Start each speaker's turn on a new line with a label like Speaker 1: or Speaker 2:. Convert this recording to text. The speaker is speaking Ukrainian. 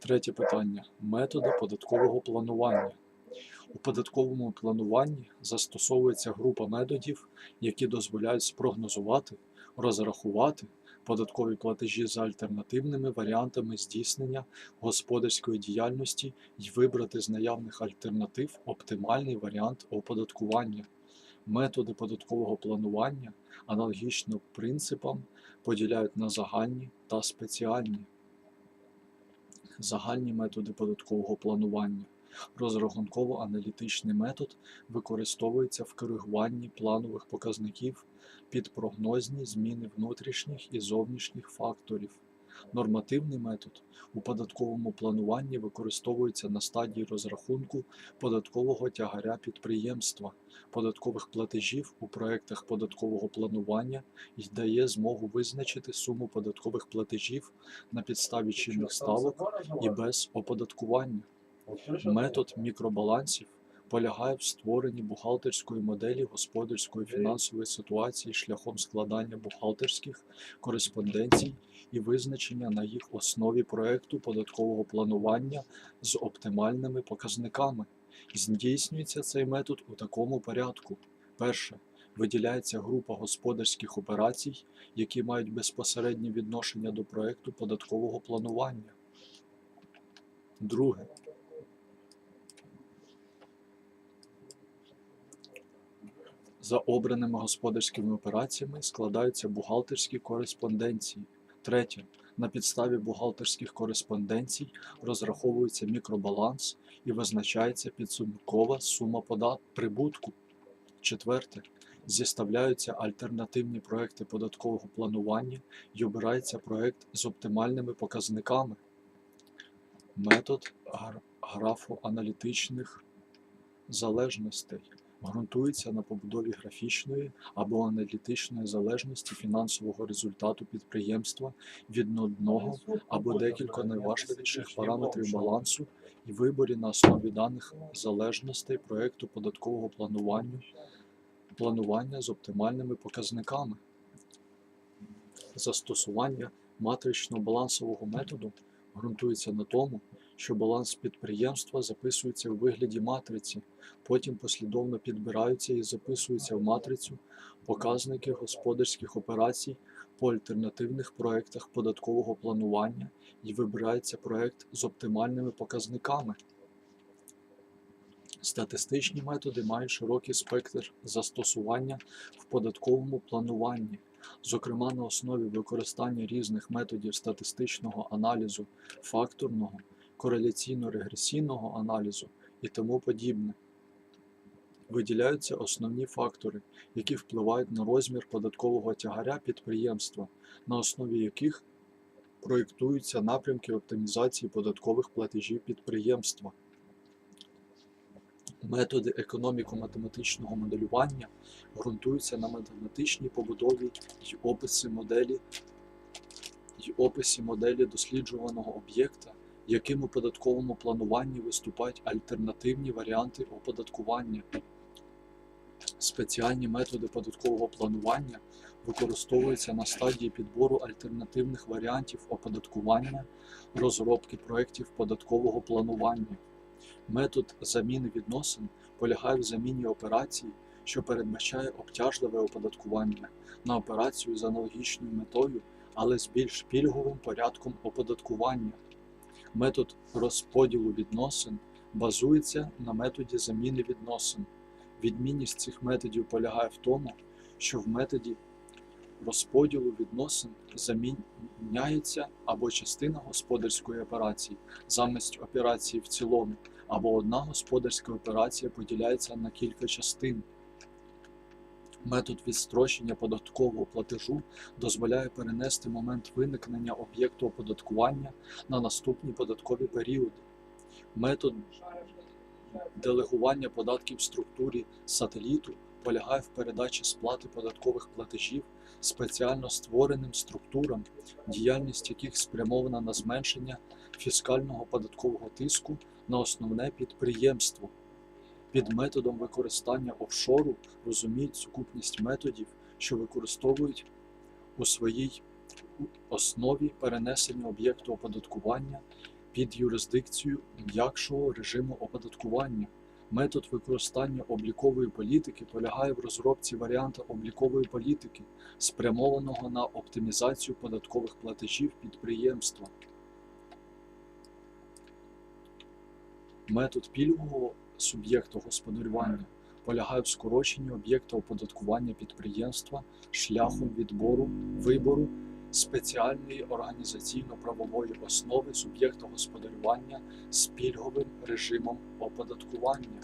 Speaker 1: Третє питання. Методи податкового планування. У податковому плануванні застосовується група методів, які дозволяють спрогнозувати, розрахувати податкові платежі за альтернативними варіантами здійснення господарської діяльності і вибрати з наявних альтернатив оптимальний варіант оподаткування. Методи податкового планування аналогічно принципам поділяють на загальні та спеціальні. Загальні методи податкового планування. Розрахунково-аналітичний метод використовується в коригуванні планових показників під прогнозні зміни внутрішніх і зовнішніх факторів. Нормативний метод у податковому плануванні використовується на стадії розрахунку податкового тягаря підприємства, податкових платежів у проектах податкового планування і дає змогу визначити суму податкових платежів на підставі чинних ставок і без оподаткування. Метод мікробалансів полягає в створенні бухгалтерської моделі господарської фінансової ситуації шляхом складання бухгалтерських кореспонденцій і визначення на їх основі проекту податкового планування з оптимальними показниками. Здійснюється цей метод у такому порядку. Перше. Виділяється група господарських операцій, які мають безпосереднє відношення до проекту податкового планування. Друге. За обраними господарськими операціями складаються бухгалтерські кореспонденції. Третє. На підставі бухгалтерських кореспонденцій розраховується мікробаланс і визначається підсумкова сума подат прибутку. Четверте. Зіставляються альтернативні проекти податкового планування і обирається проект з оптимальними показниками. Метод графоаналітичних залежностей ґрунтується на побудові графічної або аналітичної залежності фінансового результату підприємства від одного або декілька найважливіших параметрів балансу і виборі на основі даних залежностей проекту податкового планування, планування з оптимальними показниками. Застосування матрично-балансового методу ґрунтується на тому, що баланс підприємства записується у вигляді матриці, потім послідовно підбираються і записуються в матрицю показники господарських операцій по альтернативних проектах податкового планування і вибирається проект з оптимальними показниками. Статистичні методи мають широкий спектр застосування в податковому плануванні, зокрема на основі використання різних методів статистичного аналізу, факторного, кореляційно-регресійного аналізу і тому подібне. Виділяються основні фактори, які впливають на розмір податкового тягаря підприємства, на основі яких проєктуються напрямки оптимізації податкових платежів підприємства. Методи економіко-математичного моделювання ґрунтуються на математичній побудові й описі моделі й описі моделі досліджуваного об'єкта, яким у податковому плануванні виступають альтернативні варіанти оподаткування. Спеціальні методи податкового планування використовуються на стадії підбору альтернативних варіантів оподаткування, розробки проєктів податкового планування. Метод заміни відносин полягає в заміні операції, що передбачає обтяжливе оподаткування, на операцію з аналогічною метою, але з більш пільговим порядком оподаткування. Метод розподілу відносин базується на методі заміни відносин. Відмінність цих методів полягає в тому, що в методі розподілу відносин заміняється або частина господарської операції замість операції в цілому, або одна господарська операція поділяється на кілька частин. Метод відстрочення податкового платежу дозволяє перенести момент виникнення об'єкту оподаткування на наступні податкові періоди. Метод делегування податків в структурі сателіту полягає в передачі сплати податкових платежів спеціально створеним структурам, діяльність яких спрямована на зменшення фіскального податкового тиску на основне підприємство. Під методом використання офшору розуміють сукупність методів, що використовують у своїй основі перенесення об'єкту оподаткування під юрисдикцію м'якшого режиму оподаткування. Метод використання облікової політики полягає в розробці варіанта облікової політики, спрямованого на оптимізацію податкових платежів підприємства. Метод пільгового суб'єкту господарювання полягає в скороченні об'єкта оподаткування підприємства шляхом відбору вибору спеціальної організаційно-правової основи суб'єкта господарювання з пільговим режимом оподаткування.